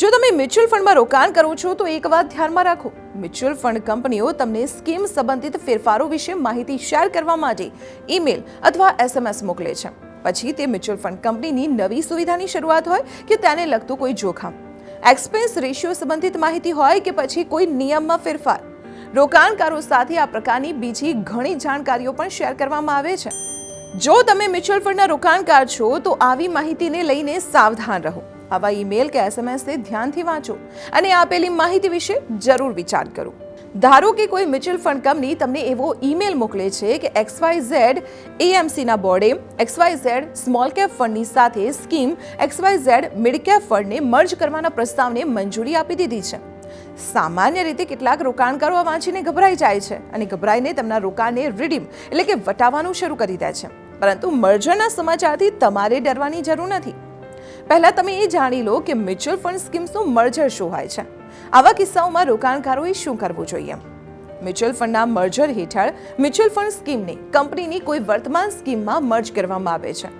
જો તમે મ્યુચ્યુઅલ ફંડમાં રોકાણ કરો છો, તો એક વાત ધ્યાનમાં રાખો. મ્યુચ્યુઅલ ફંડ કંપનીઓ તમને સ્કીમ સંબંધિત ફેરફારો વિશે માહિતી શેર કરવા માટે ઈમેલ અથવા એસએમએસ મોકલે છે. પછી તે મ્યુચ્યુઅલ ફંડ કંપનીની નવી સુવિધાની શરૂઆત હોય કે તેને લગતું કોઈ જોખમ. એક્સપેન્સ રેશિયો સંબંધિત માહિતી હોય કે પછી કોઈ નિયમમાં ફેરફાર. રોકાણકારો સાથે આ પ્રકારની બીજી ઘણી જાણકારીઓ પણ શેર કરવામાં આવે છે. જો તમે મ્યુચ્યુઅલ ફંડના રોકાણકાર છો, તો આવી માહિતીને લઈને સાવધાન રહો. આવા ઈમેલ કે એસએમએસને ધ્યાનથી વાંચો અને આપેલી માહિતી વિશે જરૂર વિચાર કરો. ધારો કે કોઈ મ્યુચ્યુઅલ ફંડ કંપની તમને એવો ઈમેલ મોકલે છે કે એક્સવાય ઝેડ એએમસીના બોર્ડે એક્સવાય ઝેડ સ્મોલ કેપ ફંડની સાથે scheme XY Z mid cap ફંડને merge કરવાના પ્રસ્તાવને મંજૂરી આપી દીધી છે. સામાન્ય રીતે કેટલાક રોકાણકારો આ વાંચીને ગભરાઈ જાય છે અને ગભરાઈને તેમના રોકાણને રિડીમ એટલે કે વટાવવાનું શરૂ કરી દે છે. પરંતુ મર્જરના સમાચારથી તમારે ડરવાની જરૂર નથી. પહેલા તમે એ જાણી લો કે મ્યુચ્યુઅલ ફંડ સ્કીમ્સનું મર્જર શું હોય છે. આવા કિસ્સાઓમાં રોકાણકારોએ શું કરવું જોઈએ? મ્યુચ્યુઅલ ફંડના મર્જર હેઠળ મ્યુચ્યુઅલ ફંડ સ્કીમને કંપનીની કોઈ વર્તમાન સ્કીમમાં મર્જ કરવામાં આવે છે.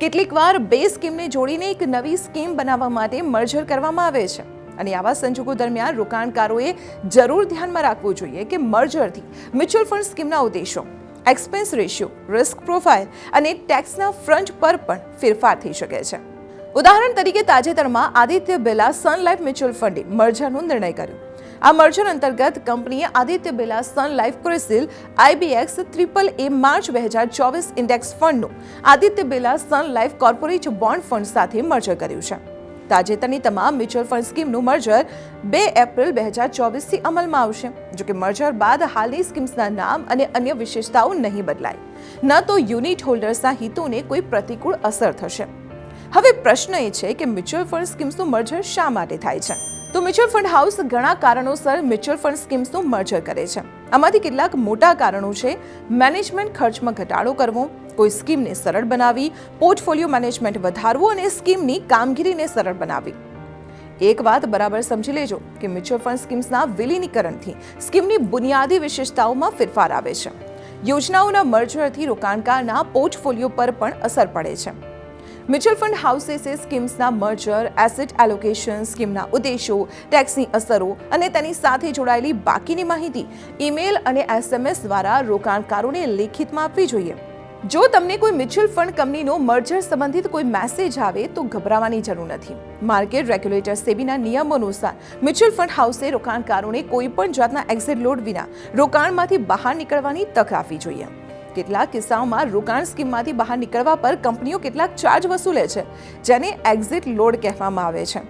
કેટલીક વાર બે સ્કીમને જોડીને એક નવી સ્કીમ બનાવવા માટે મર્જર કરવામાં આવે છે. અને આવા સંજોગો દરમિયાન રોકાણકારોએ જરૂર ધ્યાનમાં રાખવું જોઈએ કે મર્જરથી મ્યુચ્યુઅલ ફંડ સ્કીમના ઉદ્દેશો, એક્સપેન્સ રેશિયો, રિસ્ક પ્રોફાઇલ અને ટેક્સના ફ્રન્ટ પર પણ ફેરફાર થઈ શકે છે. ઉદાહરણ તરીકે તાજેતરમાં Aditya Birla Sun Life mutual funday મર્જરનો નિર્ણય કર્યો. આ મર્જર અંતર્ગત કંપનીએ Aditya Birla Sun Life CRISIL IBX triple A March બે હજાર ચોવીસ index ફંડનું Aditya Birla Sun Life corporate bond fund સાથે મર્જર કર્યું છે. તાજેતરની તમામ મ્યુચ્યુઅલ ફંડ સ્કીમનું મર્જર બે એપ્રિલ બે હજાર ચોવીસથી અમલમાં આવશે. જોકે મર્જર બાદ હાલની સ્કીમ્સના નામ અને અન્ય વિશેષતાઓ નહીં બદલાય. ન તો યુનિટ હોલ્ડર્સના હિતોને કોઈ પ્રતિકૂળ અસર થશે. હવે પ્રશ્ન એ છે કે મ્યુચ્યુઅલ ફંડ સ્કીમ્સનું મર્જર શા માટે થાય છે? તો મ્યુચ્યુઅલ ફંડ હાઉસ ઘણા કારણોસર મ્યુચ્યુઅલ ફંડ સ્કીમ્સનું મર્જર કરે છે. આમાંથી કેટલાક મોટા કારણો છે. મેનેજમેન્ટ ખર્ચમાં ઘટાડો કરવો, કોઈ સ્કીમને સરળ બનાવી, પોર્ટફોલિયો મેનેજમેન્ટ વધારવું અને સ્કીમની કામગીરીને સરળ બનાવવી એક વાત બરાબર સમજી લેજો કે મ્યુચ્યુઅલ ફંડ સ્કીમ્સના વિલીનીકરણથી સ્કીમની બુનિયાદી વિશેષતાઓમાં ફેરફાર આવે છે. યોજનાઓના મર્જરથી રોકાણકારના પોર્ટફોલિયો પર પણ અસર પડે છે. મ્યુચ્યુઅલ ફંડ હાઉસેસે સ્કીમ્સના મર્જર, એસેટ એલોકેશન સ્કીમના ઉદ્દેશો, ટેક્સની અસરો અને તેની સાથે જોડાયેલી બાકીની માહિતી ઈમેલ અને એસએમએસ દ્વારા રોકાણકારોને લેખિતમાં આપવી જોઈએ. જો તમને કોઈ મ્યુચ્યુઅલ ફંડ કંપનીનો મર્જર સંબંધિત કોઈ મેસેજ આવે તો ગભરાવાની જરૂર નથી. માર્કેટ રેગ્યુલેટર સેબીના નિયમો અનુસાર મ્યુચ્યુઅલ ફંડ હાઉસે રોકાણકારોને કોઈ પણ જાતના એક્ઝિટ લોડ વિના રોકાણમાંથી બહાર નીકળવાની તક આપવી જોઈએ. કેટલાક કિસ્સાઓમાં રોકાણ સ્કીમમાંથી બહાર નીકળવા પર કંપનીઓ કેટલાક ચાર્જ વસૂલે છે, જેને એક્ઝિટ લોડ કહેવામાં આવે છે.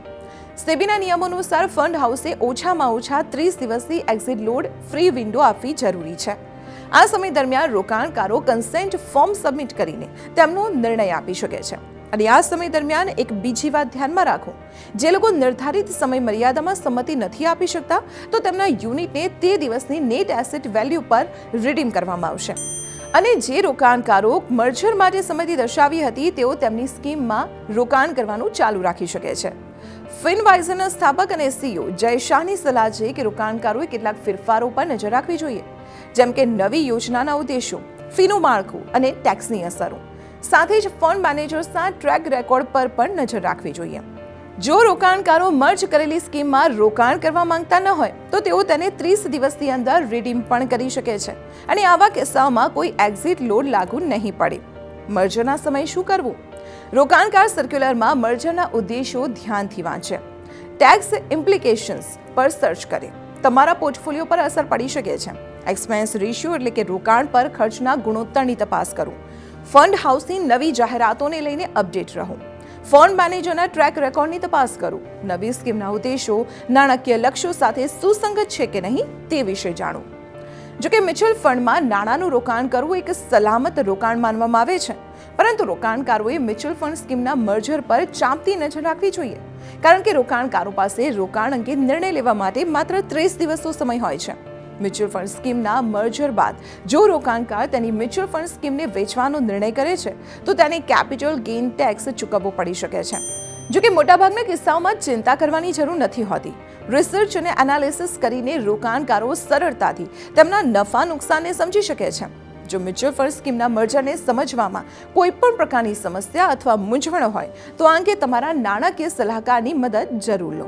સેબીના નિયમો અનુસાર ફંડ હાઉસે ઓછામાં ઓછા ત્રીસ દિવસથી એક્ઝિટ લોડ ફ્રી વિન્ડો આપવી જરૂરી છે. આ સમય દરમિયાન રોકાણકારો કન્સેન્ટ ફોર્મ સબમિટ કરીને તેમનો નિર્ણય આપી શકે છે. અને આ સમય દરમિયાન એક બીજી વાત ધ્યાનમાં રાખો, જે લોકો નિર્ધારિત સમય મર્યાદામાં સંમતિ નથી આપી શકતા, તો તેમના યુનિટને તે દિવસની નેટ એસેટ વેલ્યુ પર રિડીમ કરવામાં આવશે. અને જે રોકાણકારો મર્જર માટે સંમતિ દર્શાવી હતી, તેઓ તેમની સ્કીમમાં રોકાણ કરવાનું ચાલુ રાખી શકે છે. ફિનવાઇઝરના સ્થાપક અને સીઈઓ જય શાહની સલાહ છે કે રોકાણકારોએ કેટલાક ફેરફારો પર નજર રાખવી જોઈએ, જેમ કે નવી યોજનાના ઉદ્દેશો, ફીનું માળખું અને ટેક્સની અસરો. સાથે જ ફંડ મેનેજર્સના ટ્રેક રેકોર્ડ પર પણ નજર રાખવી જોઈએ. જો રોકાણકારો મર્જ કરેલી સ્કીમમાં રોકાણ કરવા માંગતા ન હોય, તો તેઓ તેને ત્રીસ દિવસની અંદર રિડીમ પણ કરી શકે છે. અને આવા કિસ્સાઓમાં કોઈ એક્ઝિટ લોડ લાગુ નહીં પડે. મર્જરના સમયે શું કરવું? રોકાણકાર સર્ક્યુલરમાં મર્જરના ઉદ્દેશો ધ્યાનથી વાંચે. ટેક્સ ઇમ્પ્લિકેશન્સ પર સર્ચ કરે. તમારા પોર્ટફોલિયો પર અસર પડી શકે છે. એક્સપેન્સ રેશિયો એટલે કે રોકાણ પર ખર્ચના ગુણોત્તરની તપાસ કરો. ફંડ હાઉસની નવી જાહેરાતોને લઈને અપડેટ રહો. ફંડ મેનેજરના ટ્રેક રેકોર્ડની તપાસ કરો. નવી સ્કીમના ઉદ્દેશો, નાણાકીય લક્ષ્યો સાથે સુસંગત છે કે નહીં તે વિશે જાણો. જો કે મ્યુચ્યુઅલ ફંડમાં નાણાંનું રોકાણ કરવું એક સલામત રોકાણ માનવામાં આવે છે. પરંતુ રોકાણકારોએ મ્યુચ્યુઅલ ફંડ સ્કીમના મર્જર પર ચાંપતી નજર રાખવી જોઈએ. કારણ કે રોકાણકારો પાસે રોકાણ અંગે નિર્ણય લેવા માટે માત્ર ત્રીસ દિવસનો સમય હોય છે. મ્યુચ્યુઅલ ફંડ સ્કીમના મર્જર બાદ જો રોકાણકાર તેની મ્યુચ્યુઅલ ફંડ સ્કીમને વેચવાનો નિર્ણય કરે છે, તો તેને કેપિટલ ગેઇન ટેક્સ ચૂકવવો પડી શકે છે. જો કે મોટાભાગના કિસ્સાઓમાં ચિંતા કરવાની જરૂર નથી હોતી. રિસર્ચ અને એનાલિસિસ કરીને રોકાણકારો સરળતાથી તેમના નફા નુકસાનને સમજી શકે છે. જો મ્યુચ્યુઅલ ફંડ સ્કીમના મર્જરને સમજવામાં કોઈ પણ પ્રકારની સમસ્યા અથવા મૂંઝવણ હોય, તો આ અંગે તમારા નાણાકીય સલાહકારની મદદ જરૂર લો.